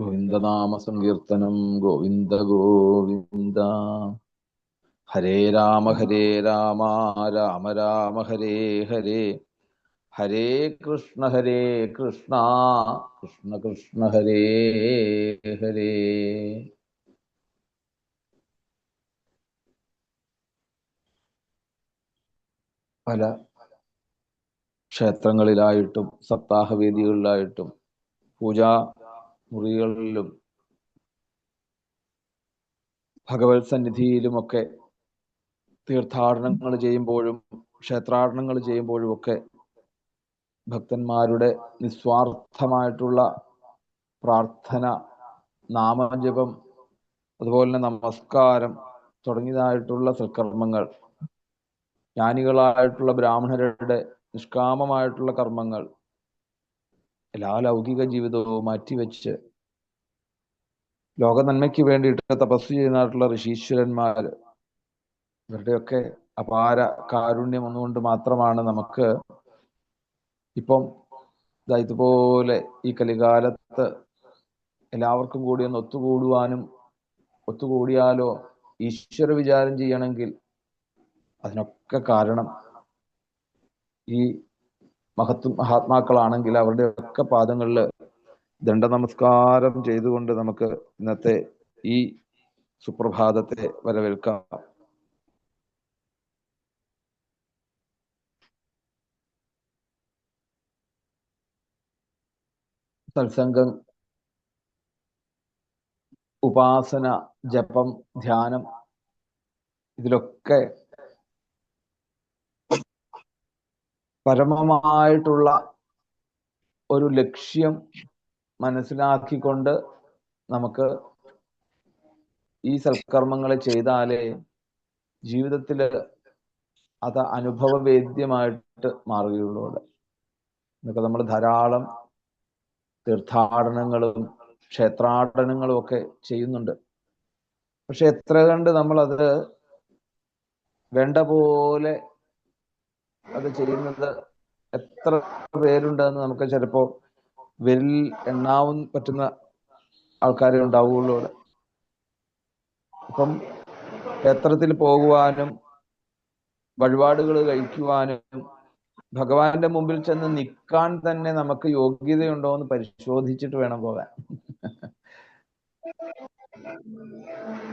ഗോവിന്ദനാമ സങ്കീർത്തനം ഗോവിന്ദ ഗോവിന്ദ. ഹരേ രാമ ഹരേ രാമ രാമ രാമ ഹരേ ഹരേ. ഹരേ കൃഷ്ണ ഹരേ കൃഷ്ണ കൃഷ്ണ കൃഷ്ണ ഹരേ ഹരേ. പല ക്ഷേത്രങ്ങളിലായിട്ടും സപ്താഹവേദികളിലായിട്ടും പൂജാ മുറികളിലും ഭഗവത് സന്നിധിയിലുമൊക്കെ തീർത്ഥാടനങ്ങൾ ചെയ്യുമ്പോഴും ക്ഷേത്രാടനങ്ങൾ ചെയ്യുമ്പോഴും ഒക്കെ ഭക്തന്മാരുടെ നിസ്വാർത്ഥമായിട്ടുള്ള പ്രാർത്ഥന നാമജപം അതുപോലെ തന്നെ നമസ്കാരം തുടങ്ങിയതായിട്ടുള്ള സൽക്കർമ്മങ്ങൾ ജ്ഞാനികളായിട്ടുള്ള ബ്രാഹ്മണരുടെ നിഷ്കാമമായിട്ടുള്ള കർമ്മങ്ങൾ എല്ലാ ലൗകിക ജീവിതവും മാറ്റിവെച്ച് ലോക നന്മയ്ക്ക് വേണ്ടിയിട്ട് തപസ് ചെയ്യുന്നതായിട്ടുള്ള ഋഷീശ്വരന്മാർ ഇവരുടെയൊക്കെ അപാര കാരുണ്യം ഒന്നുകൊണ്ട് മാത്രമാണ് നമുക്ക് ഇപ്പം ഇതാ ഇതുപോലെ ഈ കലികാലത്ത് എല്ലാവർക്കും കൂടി ഒന്ന് ഒത്തുകൂടുവാനും ഒത്തുകൂടിയാലോ ഈശ്വര വിചാരം ചെയ്യണമെങ്കിൽ അതിനൊക്കെ കാരണം ഈ മഹത്വ മഹാത്മാക്കളാണെങ്കിൽ അവരുടെ ഒക്കെ പാദങ്ങളിൽ ദണ്ഡ നമസ്കാരം ചെയ്തുകൊണ്ട് നമുക്ക് ഇന്നത്തെ ഈ സുപ്രഭാതത്തെ വരവേൽക്കാം. സത്സംഗം ഉപാസന ജപം ധ്യാനം ഇതിലൊക്കെ പരമമായിട്ടുള്ള ഒരു ലക്ഷ്യം മനസ്സിലാക്കിക്കൊണ്ട് നമുക്ക് ഈ സൽക്കർമ്മങ്ങൾ ചെയ്താലേ ജീവിതത്തിൽ അത് അനുഭവവേദ്യമായിട്ട് മാറുകയുള്ളൂ എന്നൊക്കെ നമ്മൾ ധാരാളം തീർത്ഥാടനങ്ങളും ക്ഷേത്രാടനങ്ങളും ഒക്കെ ചെയ്യുന്നുണ്ട്. പക്ഷെ എത്ര കണ്ട് നമ്മളത് വേണ്ട പോലെ അത് ചെയ്യുന്നത് എത്ര പേരുണ്ടെന്ന് നമുക്ക് ചിലപ്പോ വിരൽ എണ്ണാവും പറ്റുന്ന ആൾക്കാരെ ഉണ്ടാവുകയുള്ളൂ അവിടെ. അപ്പം ക്ഷേത്രത്തിൽ പോകുവാനും വഴിപാടുകൾ കഴിക്കുവാനും ഭഗവാന്റെ മുമ്പിൽ ചെന്ന് നിൽക്കാൻ തന്നെ നമുക്ക് യോഗ്യതയുണ്ടോ എന്ന് പരിശോധിച്ചിട്ട് വേണം പോകാൻ.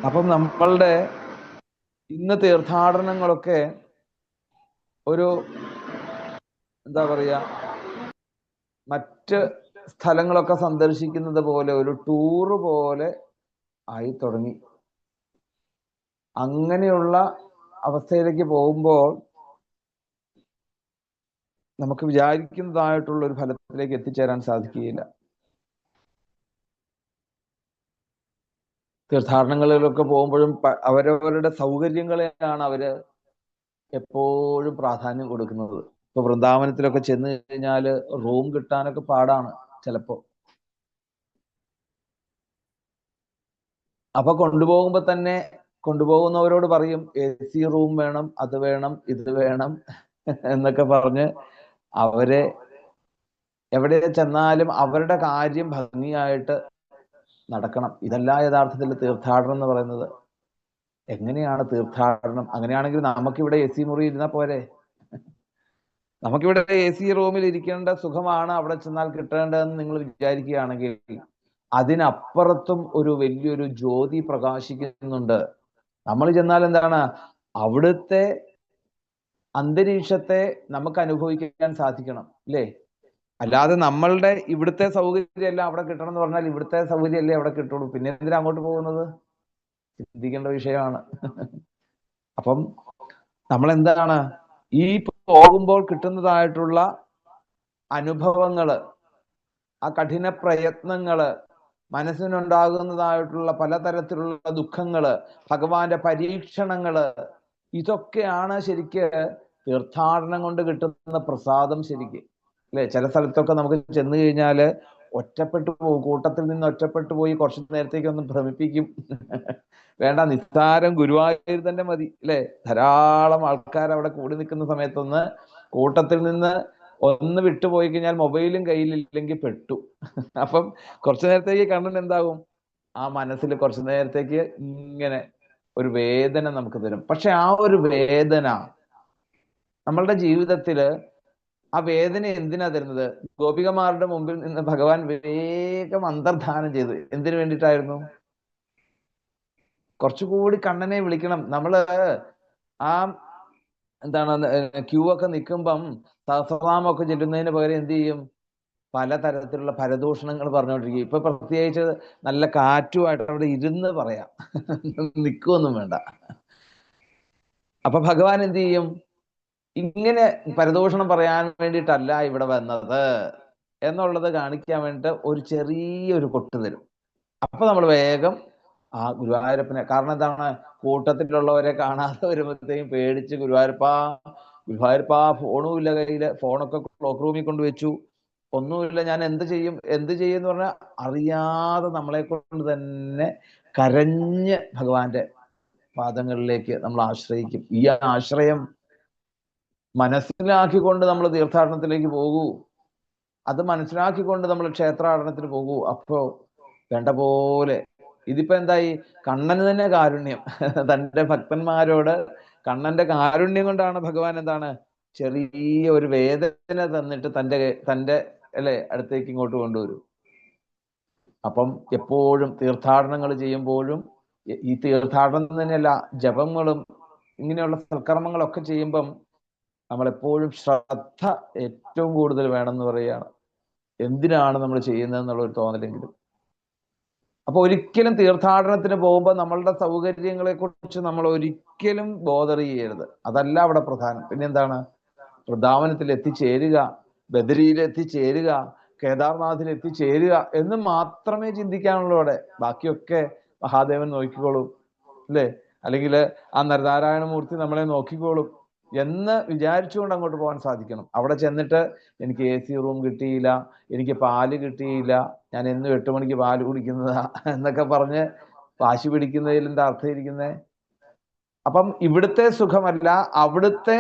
അപ്പം നമ്മളുടെ ഇന്ന് തീർത്ഥാടനങ്ങളൊക്കെ ഒരു എന്താ പറയുക മറ്റ് സ്ഥലങ്ങളൊക്കെ സന്ദർശിക്കുന്നത് പോലെ ഒരു ടൂറ് പോലെ ആയി തുടങ്ങി. അങ്ങനെയുള്ള അവസ്ഥയിലേക്ക് പോകുമ്പോൾ നമുക്ക് വിചാരിക്കുന്നതായിട്ടുള്ള ഒരു ഫലത്തിലേക്ക് എത്തിച്ചേരാൻ സാധിക്കുകയില്ല. തീർത്ഥാടനങ്ങളിലൊക്കെ പോകുമ്പോഴും അവരവരുടെ സൗകര്യങ്ങളെയാണ് അവർ എപ്പോഴും പ്രാധാന്യം കൊടുക്കുന്നത്. ഇപ്പൊ വൃന്ദാവനത്തിലൊക്കെ ചെന്ന് കഴിഞ്ഞാൽ റൂം കിട്ടാനൊക്കെ പാടാണ് ചിലപ്പോ. അപ്പൊ കൊണ്ടുപോകുമ്പോ തന്നെ കൊണ്ടുപോകുന്നവരോട് പറയും എ സി റൂം വേണം അത് വേണം ഇത് വേണം എന്നൊക്കെ പറഞ്ഞ് അവരെ എവിടെ ചെന്നാലും അവരുടെ കാര്യം ഭംഗിയായിട്ട് നടക്കണം. ഇതല്ല യഥാർത്ഥത്തിൽ തീർത്ഥാടനം എന്ന് പറയുന്നത് എങ്ങനെയാണ് തീർത്ഥാടനം? അങ്ങനെയാണെങ്കിൽ നമുക്കിവിടെ എ സി മുറി ഇരുന്നാൽ പോരെ. നമുക്കിവിടെ എ സി റൂമിൽ ഇരിക്കേണ്ട സുഖമാണ് അവിടെ ചെന്നാൽ കിട്ടേണ്ടതെന്ന് നിങ്ങൾ വിചാരിക്കുകയാണെങ്കിൽ അതിനപ്പുറത്തും ഒരു വലിയൊരു ജ്യോതി പ്രകാശിക്കുന്നുണ്ട്. നമ്മൾ ചെന്നാൽ എന്താണ്? അവിടുത്തെ അന്തരീക്ഷത്തെ നമുക്ക് അനുഭവിക്കാൻ സാധിക്കണം അല്ലേ അല്ലാതെ നമ്മളുടെ ഇവിടുത്തെ സൗകര്യമല്ല അവിടെ കിട്ടണം എന്ന് പറഞ്ഞാൽ ഇവിടുത്തെ സൗകര്യമല്ലേ അവിടെ കിട്ടുള്ളൂ. പിന്നെ എന്തിനാ അങ്ങോട്ട് പോകുന്നത്? ചിന്തിക്കേണ്ട വിഷയമാണ്. അപ്പം നമ്മൾ എന്താണ് ഈ പോകുമ്പോൾ കിട്ടുന്നതായിട്ടുള്ള അനുഭവങ്ങൾ ആ കഠിന പ്രയത്നങ്ങൾ മനസ്സിനുണ്ടാകുന്നതായിട്ടുള്ള പലതരത്തിലുള്ള ദുഃഖങ്ങൾ ഭഗവാന്റെ പരീക്ഷണങ്ങൾ ഇതൊക്കെയാണ് ശരിക്ക് തീർത്ഥാടനം കൊണ്ട് കിട്ടുന്ന പ്രസാദം ശരിക്ക്. അല്ലെ? ചില സ്ഥലത്തൊക്കെ നമുക്ക് ചെന്ന് കഴിഞ്ഞാൽ ഒറ്റപ്പെട്ടു പോകും കൂട്ടത്തിൽ നിന്ന് ഒറ്റപ്പെട്ടു പോയി കുറച്ചു നേരത്തേക്ക് ഒന്ന് ഭ്രമിപ്പിക്കും. വേണ്ട നിസ്സാരം ഗുരുവായൂർ തന്നെ മതി അല്ലെ? ധാരാളം ആൾക്കാർ അവിടെ കൂടി നിൽക്കുന്ന സമയത്തൊന്ന് കൂട്ടത്തിൽ നിന്ന് ഒന്ന് വിട്ടുപോയി കഴിഞ്ഞാൽ മൊബൈലും കയ്യിലില്ലെങ്കിൽ പെട്ടു. അപ്പം കുറച്ചു നേരത്തേക്ക് കണ്ണൻ എന്താകും? ആ മനസ്സിൽ കുറച്ചു നേരത്തേക്ക് ഇങ്ങനെ ഒരു വേദന നമുക്ക് തരും. പക്ഷെ ആ ഒരു വേദന നമ്മളുടെ ജീവിതത്തിൽ ആ വേദന എന്തിനാ തരുന്നത്? ഗോപികമാരുടെ മുമ്പിൽ നിന്ന് ഭഗവാൻ വേഗം അന്തർധാനം ചെയ്തു. എന്തിനു വേണ്ടിയിട്ടായിരുന്നു? കുറച്ചുകൂടി കണ്ണനെ വിളിക്കണം. നമ്മൾ ആ എന്താണ് ക്യൂ ഒക്കെ നിൽക്കുമ്പം സഹസ്രനാമൊക്കെ ചെല്ലുന്നതിന് പകരം എന്ത് ചെയ്യും? പലതരത്തിലുള്ള പരദൂഷണങ്ങൾ പറഞ്ഞുകൊണ്ടിരിക്കും. ഇപ്പൊ പ്രത്യേകിച്ച് നല്ല കാറ്റുമായിട്ട് അവിടെ ഇരുന്ന് പറയാം. നിൽക്കുമൊന്നും വേണ്ട. അപ്പൊ ഭഗവാൻ എന്ത് ചെയ്യും? ഇങ്ങനെ പരദൂഷണം പറയാൻ വേണ്ടിയിട്ടല്ല ഇവിടെ വന്നത്. എന്നുള്ളത് കാണിക്കാൻ വേണ്ടിയിട്ട് ഒരു ചെറിയൊരു കൊട്ട് തരും. അപ്പൊ നമ്മൾ വേഗം ആ ഗുരുവായൂരപ്പനെ കാരണം എന്താണ്? കൂട്ടത്തിലുള്ളവരെ കാണാതെ വരുമ്പോഴത്തേക്കും പേടിച്ച് ഗുരുവായൂരപ്പ ഗുരുവായൂരപ്പ ഫോണും ഇല്ല കയ്യിൽ ഫോണൊക്കെ ക്ലോക്ക് റൂമിൽ കൊണ്ട് വെച്ചു. ഒന്നുമില്ല ഞാൻ എന്ത് ചെയ്യും? എന്ത് ചെയ്യും എന്ന് പറഞ്ഞാൽ അറിയാതെ നമ്മളെ കൊണ്ട് തന്നെ കരഞ്ഞ് ഭഗവാന്റെ പാദങ്ങളിലേക്ക് നമ്മൾ ആശ്രയിക്കും. ഈ ആശ്രയം മനസ്സിലാക്കിക്കൊണ്ട് നമ്മൾ തീർത്ഥാടനത്തിലേക്ക് പോകൂ. അത് മനസ്സിലാക്കിക്കൊണ്ട് നമ്മൾ ക്ഷേത്രാടനത്തിന് പോകൂ. അപ്പോ വേണ്ട പോലെ. ഇതിപ്പോ എന്തായി? കണ്ണന് തന്നെ കാരുണ്യം. തന്റെ ഭക്തന്മാരോട് കണ്ണന്റെ കാരുണ്യം കൊണ്ടാണ് ഭഗവാൻ എന്താണ്? ചെറിയ ഒരു വേദന തന്നിട്ട് തന്റെ തന്റെ അല്ലെ അടുത്തേക്ക് ഇങ്ങോട്ട് കൊണ്ടുവരും. അപ്പം എപ്പോഴും തീർത്ഥാടനങ്ങൾ ചെയ്യുമ്പോഴും ഈ തീർത്ഥാടനം തന്നെയല്ല ജപങ്ങളും ഇങ്ങനെയുള്ള സൽക്കർമ്മങ്ങളൊക്കെ ചെയ്യുമ്പം നമ്മൾ എപ്പോഴും ശ്രദ്ധ ഏറ്റവും കൂടുതൽ വേണമെന്ന് പറയുകയാണ്. എന്തിനാണ് നമ്മൾ ചെയ്യുന്നത് എന്നുള്ള ഒരു തോന്നലെങ്കിലും. അപ്പൊ ഒരിക്കലും തീർത്ഥാടനത്തിന് പോകുമ്പോൾ നമ്മളുടെ സൗകര്യങ്ങളെ കുറിച്ച് നമ്മൾ ഒരിക്കലും ബോധർ ചെയ്യരുത്. അതല്ല അവിടെ പ്രധാനം. പിന്നെ എന്താണ് വൃന്ദാവനത്തിൽ എത്തിച്ചേരുക ബദരിയിൽ എത്തിച്ചേരുക കേദാർനാഥിൽ എത്തിച്ചേരുക എന്ന് മാത്രമേ ചിന്തിക്കാനുള്ളൂ അവിടെ. ബാക്കിയൊക്കെ മഹാദേവൻ നോക്കിക്കോളും. അല്ലേ? അല്ലെങ്കിൽ ആ നരനാരായണമൂർത്തി നമ്മളെ നോക്കിക്കോളും. എന്ന് വിചാരിച്ചുകൊണ്ട് അങ്ങോട്ട് പോകാൻ സാധിക്കണം. അവിടെ ചെന്നിട്ട് എനിക്ക് എ സി റൂം കിട്ടിയില്ല എനിക്ക് പാൽ കിട്ടിയില്ല ഞാൻ എന്നും എട്ട് മണിക്ക് പാൽ കുടിക്കുന്നതാ എന്നൊക്കെ പറഞ്ഞ് വാശി പിടിക്കുന്നതിൽ എന്താ അർത്ഥം അപ്പം ഇവിടുത്തെ സുഖമല്ല അവിടുത്തെ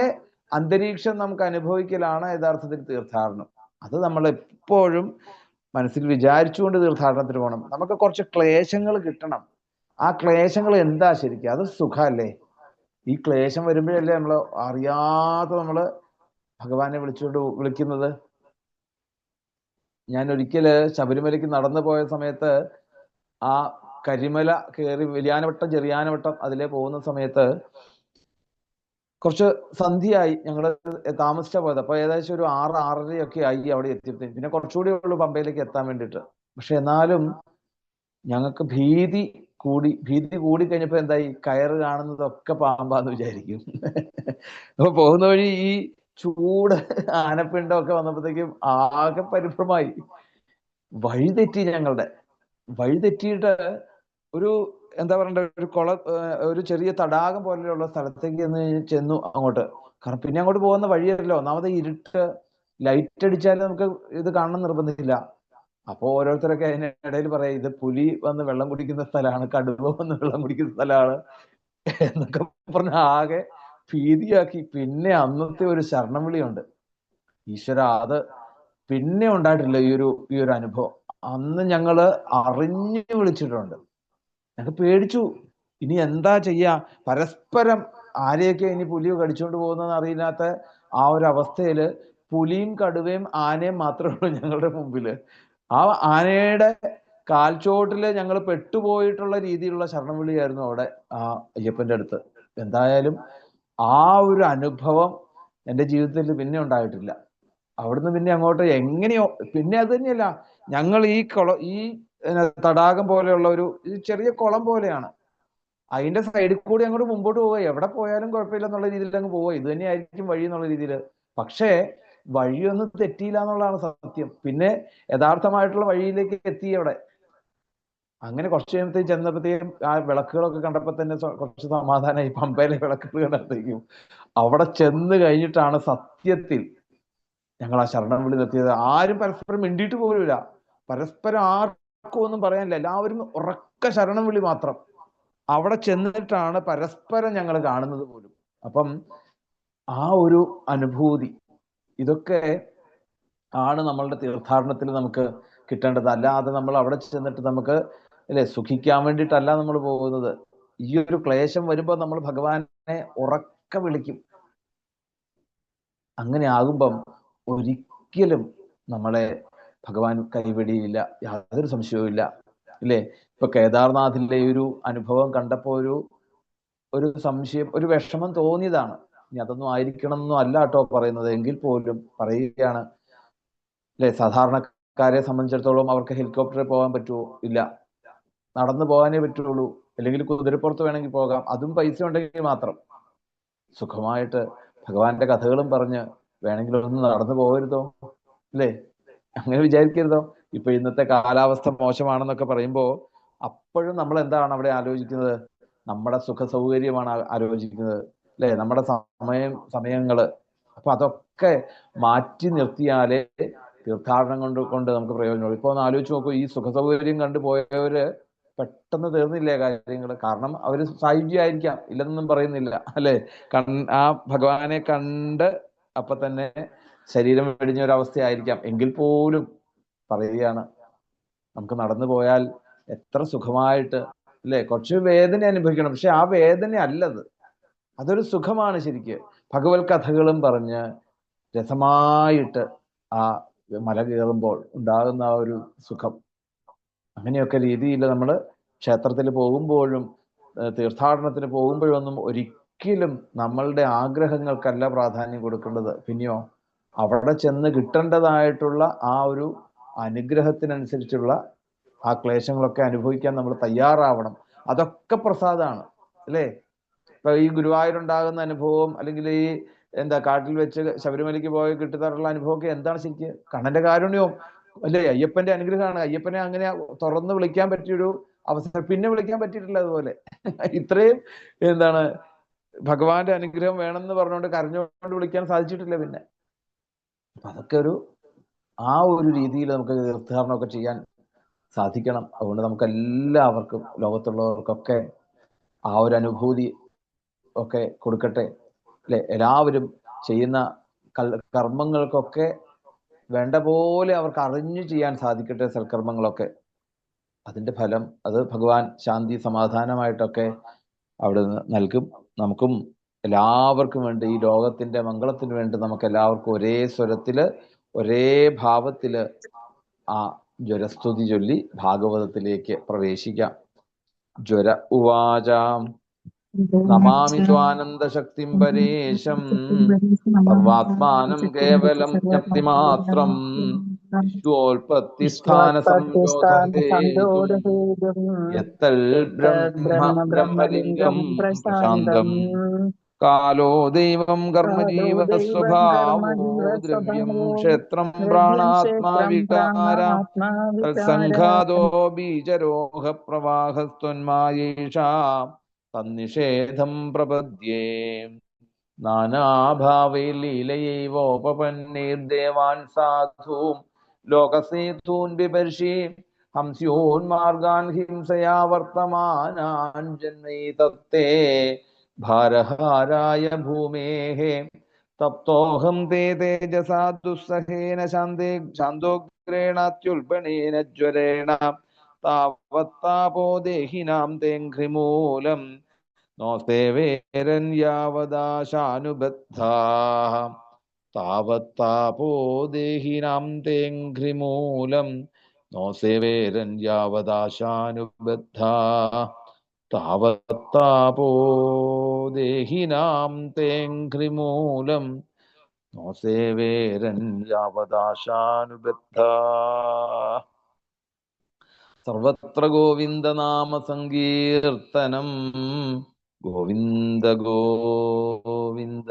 അന്തരീക്ഷം നമുക്ക് അനുഭവിക്കലാണ് യഥാർത്ഥത്തിൽ തീർത്ഥാടനം. അത് നമ്മൾ എപ്പോഴും മനസ്സിൽ വിചാരിച്ചുകൊണ്ട് തീർത്ഥാടനത്തിന് പോകണം. നമുക്ക് കുറച്ച് ക്ലേശങ്ങൾ കിട്ടണം. ആ ക്ലേശങ്ങൾ എന്താ ശരിക്കും? അത് സുഖമല്ലേ? ഈ ക്ലേശം വരുമ്പോഴല്ലേ നമ്മൾ അറിയാതെ നമ്മൾ ഭഗവാനെ വിളിച്ചുകൊണ്ട് വിളിക്കുന്നത്? ഞാൻ ഒരിക്കൽ ശബരിമലയ്ക്ക് നടന്നു പോയ സമയത്ത് ആ കരിമല കയറി വലിയാനവട്ടം ചെറിയാനവട്ടം അതിലെ പോകുന്ന സമയത്ത് കുറച്ച് സന്ധ്യയായി ഞങ്ങൾ താമസിച്ചാ പോയത്. അപ്പൊ ഏകദേശം ഒരു ആറ് ആറരയൊക്കെ ആയി അവിടെ എത്തിയപ്പോഴത്തേക്കും പിന്നെ കുറച്ചുകൂടി ഉള്ളൂ പമ്പയിലേക്ക് എത്താൻ വേണ്ടിയിട്ട്. പക്ഷെ എന്നാലും ഞങ്ങൾക്ക് ഭീതി കൂടി ഭീതി കൂടി കഴിഞ്ഞപ്പോ എന്തായി? കയറ് കാണുന്നതൊക്കെ പാമ്പാന്ന് വിചാരിക്കും. അപ്പൊ പോകുന്ന വഴി ഈ ചൂട് ആനപ്പിണ്ടമൊക്കെ വന്നപ്പോഴത്തേക്കും ആകെ പരിഭ്രമായി. വഴിതെറ്റി ഞങ്ങളുടെ. വഴിതെറ്റിയിട്ട് ഒരു എന്താ പറയണ്ട ഒരു കുള ഒരു ചെറിയ തടാകം പോലെയുള്ള സ്ഥലത്തേക്ക് ചെന്ന് ചെന്നു അങ്ങോട്ട്. കാരണം പിന്നെ അങ്ങോട്ട് പോകുന്ന വഴിയല്ലോ. ഒന്നാമത് ഇരുട്ട് ലൈറ്റ് അടിച്ചാൽ നമുക്ക് ഇത് കാണണം നിർബന്ധമില്ല അപ്പോ ഓരോരുത്തരൊക്കെ അതിനിടയിൽ പറയാം ഇത് പുലി വന്ന് വെള്ളം കുടിക്കുന്ന സ്ഥലമാണ് കടുവ വന്ന് വെള്ളം കുടിക്കുന്ന സ്ഥലമാണ് എന്നൊക്കെ പറഞ്ഞ ആകെ ഭീതിയാക്കി. പിന്നെ അന്നത്തെ ഒരു ശരണം വിളിയുണ്ട് ഈശ്വര അത് പിന്നെ ഉണ്ടായിട്ടില്ല ഈ ഒരു ഈ ഒരു അനുഭവം. അന്ന് ഞങ്ങൾ അറിഞ്ഞു വിളിച്ചിട്ടുണ്ട്. ഞങ്ങൾ പേടിച്ചു. ഇനി എന്താ ചെയ്യാ? പരസ്പരം ആരെയൊക്കെ ഇനി പുലിയെ കടിച്ചുകൊണ്ട് പോകുന്നതെന്ന് അറിയില്ലാത്ത ആ ഒരു അവസ്ഥയിൽ പുലിയും കടുവയും ആനയും മാത്രമേ ഉള്ളൂ ഞങ്ങളുടെ മുമ്പിൽ. ആ ആനയുടെ കാൽച്ചോട്ടിൽ ഞങ്ങൾ പെട്ടുപോയിട്ടുള്ള രീതിയിലുള്ള ശരണം വിളിയായിരുന്നു അവിടെ ആ അയ്യപ്പന്റെ അടുത്ത്. എന്തായാലും ആ ഒരു അനുഭവം എന്റെ ജീവിതത്തിൽ പിന്നെ ഉണ്ടായിട്ടില്ല. അവിടുന്ന് പിന്നെ അങ്ങോട്ട് എങ്ങനെയോ പിന്നെ അത് തന്നെയല്ല ഞങ്ങൾ ഈ കുള ഈ തടാകം പോലെയുള്ള ഒരു ചെറിയ കുളം പോലെയാണ്. അതിന്റെ സൈഡിൽ കൂടി അങ്ങോട്ട് മുമ്പോട്ട് പോവുക. എവിടെ പോയാലും കുഴപ്പമില്ല എന്നുള്ള രീതിയിൽ അങ്ങ് പോവുക. ഇത് തന്നെയായിരിക്കും വഴി എന്നുള്ള രീതിയിൽ. പക്ഷേ വഴിയൊന്നും തെറ്റിയില്ല എന്നുള്ളതാണ് സത്യം. പിന്നെ യഥാർത്ഥമായിട്ടുള്ള വഴിയിലേക്ക് എത്തി അവിടെ അങ്ങനെ കുറച്ച് കഴിയുമ്പോഴത്തേക്കും ചെന്നപ്പോഴത്തേക്കും ആ വിളക്കുകളൊക്കെ കണ്ടപ്പോൾ തന്നെ കുറച്ച് സമാധാനമായി. പമ്പയിലെ വിളക്കുകൾ കണ്ടപ്പോഴത്തേക്കും അവിടെ ചെന്ന് കഴിഞ്ഞിട്ടാണ് സത്യത്തിൽ ഞങ്ങൾ ആ ശരണം വിളി നിർത്തിയത് ആരും പരസ്പരം മിണ്ടിയിട്ട് പോലുമില്ല. പരസ്പരം ആർക്കും ഒന്നും പറയാനില്ല. എല്ലാവരും ഉറക്ക ശരണം വിളി മാത്രം. അവിടെ ചെന്നിട്ടാണ് പരസ്പരം ഞങ്ങൾ കാണുന്നത് പോലും. അപ്പം ആ ഒരു അനുഭൂതി ഇതൊക്കെ ആണ് നമ്മളുടെ തീർത്ഥാടനത്തിൽ നമുക്ക് കിട്ടേണ്ടത്. അല്ലാതെ നമ്മൾ അവിടെ ചെന്നിട്ട് നമുക്ക് അല്ലെ സുഖിക്കാൻ വേണ്ടിയിട്ടല്ല നമ്മൾ പോകുന്നത്. ഈ ഒരു ക്ലേശം വരുമ്പോൾ നമ്മൾ ഭഗവാനെ ഉറക്ക വിളിക്കും. അങ്ങനെ ആകുമ്പം ഒരിക്കലും നമ്മളെ ഭഗവാൻ കൈവെടിയില്ല. യാതൊരു സംശയവും ഇല്ല. ഇല്ലേ? ഇപ്പൊ കേദാർനാഥിലെ ഒരു അനുഭവം കണ്ടപ്പോ ഒരു ഒരു സംശയം ഒരു വിഷമം തോന്നിയതാണ്. ഇനി അതൊന്നും ആയിരിക്കണം എന്നും അല്ല കേട്ടോ പറയുന്നത്. എങ്കിൽ പോലും പറയുകയാണ്. അല്ലെ? സാധാരണക്കാരെ സംബന്ധിച്ചിടത്തോളം അവർക്ക് ഹെലികോപ്റ്ററിൽ പോകാൻ പറ്റുമോ? ഇല്ല. നടന്നു പോകാനേ പറ്റുള്ളൂ. അല്ലെങ്കിൽ കുതിരപ്പുറത്ത് വേണമെങ്കിൽ പോകാം. അതും പൈസ ഉണ്ടെങ്കിൽ മാത്രം. സുഖമായിട്ട് ഭഗവാന്റെ കഥകളും പറഞ്ഞ് വേണമെങ്കിൽ ഒന്ന് നടന്നു പോകരുതോ? അല്ലേ? അങ്ങനെ വിചാരിക്കരുതോ? ഇപ്പൊ ഇന്നത്തെ കാലാവസ്ഥ മോശമാണെന്നൊക്കെ പറയുമ്പോ അപ്പോഴും നമ്മൾ എന്താണ് അവിടെ ആലോചിക്കുന്നത്? നമ്മുടെ സുഖ സൗകര്യമാണ് ആലോചിക്കുന്നത്. അല്ലെ? നമ്മുടെ സമയം സമയങ്ങൾ. അപ്പൊ അതൊക്കെ മാറ്റി നിർത്തിയാലേ തീർത്ഥാടനം കൊണ്ട് കൊണ്ട് നമുക്ക് പ്രയോജനമുള്ളൂ. ഇപ്പൊ ഒന്ന് ആലോചിച്ച് നോക്കൂ ഈ സുഖ സൗകര്യം കണ്ടു പോയവര് പെട്ടെന്ന് തീർന്നില്ലേ കാര്യങ്ങൾ കാരണം അവർ സായുജ്യ ഇല്ലെന്നും ഇല്ലെന്നൊന്നും പറയുന്നില്ല അല്ലെ? കൺ ആ ഭഗവാനെ കണ്ട് അപ്പൊ തന്നെ ശരീരം വെടിഞ്ഞ ഒരവസ്ഥയായിരിക്കാം എങ്കിൽ പോലും പറയുകയാണ് നമുക്ക് നടന്നു പോയാൽ എത്ര സുഖമായിട്ട് അല്ലെ? കുറച്ച് വേദന അനുഭവിക്കണം. പക്ഷെ ആ വേദന അല്ലത്. അതൊരു സുഖമാണ് ശരിക്ക്. ഭഗവത് കഥകളും പറഞ്ഞ് രസമായിട്ട് ആ മല കയറുമ്പോൾ ഉണ്ടാകുന്ന ആ ഒരു സുഖം. അങ്ങനെയൊക്കെ രീതിയിൽ നമ്മൾ ക്ഷേത്രത്തിൽ പോകുമ്പോഴും തീർത്ഥാടനത്തിന് പോകുമ്പോഴും പോകുമ്പോഴൊന്നും ഒരിക്കലും നമ്മളുടെ ആഗ്രഹങ്ങൾക്കല്ല പ്രാധാന്യം കൊടുക്കേണ്ടത്. പിന്നെയോ അവിടെ ചെന്ന് കിട്ടേണ്ടതായിട്ടുള്ള ആ ഒരു അനുഗ്രഹത്തിനനുസരിച്ചുള്ള ആ ക്ലേശങ്ങളൊക്കെ അനുഭവിക്കാൻ നമ്മൾ തയ്യാറാവണം. അതൊക്കെ പ്രസാദമാണ് അല്ലേ? ഇപ്പൊ ഈ ഗുരുവായൂരുണ്ടാകുന്ന അനുഭവം അല്ലെങ്കിൽ ഈ എന്താ കാട്ടിൽ വെച്ച് ശബരിമലയ്ക്ക് പോയി കിട്ടിത്തറുള്ള അനുഭവമൊക്കെ എന്താണ് ശരിക്ക്? കണ്ണന്റെ കാരുണ്യവും അല്ലേ? അയ്യപ്പന്റെ അനുഗ്രഹമാണ്. അയ്യപ്പനെ അങ്ങനെ തുറന്ന് വിളിക്കാൻ പറ്റിയൊരു അവസരം പിന്നെ വിളിക്കാൻ പറ്റിയിട്ടില്ല അതുപോലെ. ഇത്രയും എന്താണ് ഭഗവാന്റെ അനുഗ്രഹം വേണമെന്ന് പറഞ്ഞുകൊണ്ട് കരഞ്ഞുകൊണ്ട് വിളിക്കാൻ സാധിച്ചിട്ടില്ല പിന്നെ. അപ്പൊ അതൊക്കെ ഒരു ആ ഒരു രീതിയിൽ നമുക്ക് തീർത്ഥാടനമൊക്കെ ചെയ്യാൻ സാധിക്കണം. അതുകൊണ്ട് നമുക്ക് എല്ലാവർക്കും ലോകത്തുള്ളവർക്കൊക്കെ ആ ഒരു അനുഭൂതി ഒക്കെ കൊടുക്കട്ടെ. അല്ലെ എല്ലാവരും ചെയ്യുന്ന കർമ്മങ്ങൾക്കൊക്കെ വേണ്ട പോലെ അവർക്ക് അറിഞ്ഞു ചെയ്യാൻ സാധിക്കട്ടെ സൽക്കർമ്മങ്ങളൊക്കെ. അതിന്റെ ഫലം അത് ഭഗവാൻ ശാന്തി സമാധാനമായിട്ടൊക്കെ അവിടെ നിന്ന് നൽകും. നമുക്കും എല്ലാവർക്കും വേണ്ടി ഈ ലോകത്തിന്റെ മംഗളത്തിന് വേണ്ടി നമുക്ക് എല്ലാവർക്കും ഒരേ സ്വരത്തിൽ ഒരേ ഭാവത്തിൽ ആ ജ്വരസ്തുതി ചൊല്ലി ഭാഗവതത്തിലേക്ക് പ്രവേശിക്കാം. ജ്വര ഉവാചാം. നമാമി ത്വാനന്ദശക്തിം പരേശം. സർവാത്മാനം കേവലം ശക്തി വിശ്വോൽപത്തിസ്ഥാന ബ്രഹ്മ ബ്രഹ്മലിംഗം പ്രശാന്തം. കാലോ ദൈവം കർമ്മജീവ സ്വഭാവോ ദ്രവ്യം ക്ഷേത്രം പ്രാണാത്മാ വികാര. തത്സംഘാതോ ബീജരോഹ പ്രവാഹസ്ത്വന്മായേഷാ തന്നിഷേധം പ്രപദ്യേ. നാനാഭാവൈലീലയൈവോപപന്നൈർദേവാൻ സാധൂം. ലോകസേതൂൻ ബിപർഷി ഹംസ്യോന്മാർഗാൻ ഹിംസയാ വർത്തമാനാൻ ജന്മൈതത്തെ ഭാരഹാരായ ഭൂമേഹ. തപ്തോഹം തേ തേജസാ ദുസ്സഹേന ശാന്തേ ശാന്തോഗ്രേണാത്യുൽപണേന ജ്വരേണ. താവത്താപോ ദേഹിനാം തേഘ്രിമൂലം നോസ്തേ വേരൻ യാവദാശാനുബദ്ധാः. താവത്താപോ ദേഹിനാം തേഘ്രിമൂലം നോസേ വേരൻ യാവദാശാനുബദ്ധാः. താവത്താപോ ദേഹിനാം തേഘ്രിമൂലം നോസേ സർവത്ര ഗോവിന്ദനാമ ഗോവിന്ദ ഗോവിന്ദ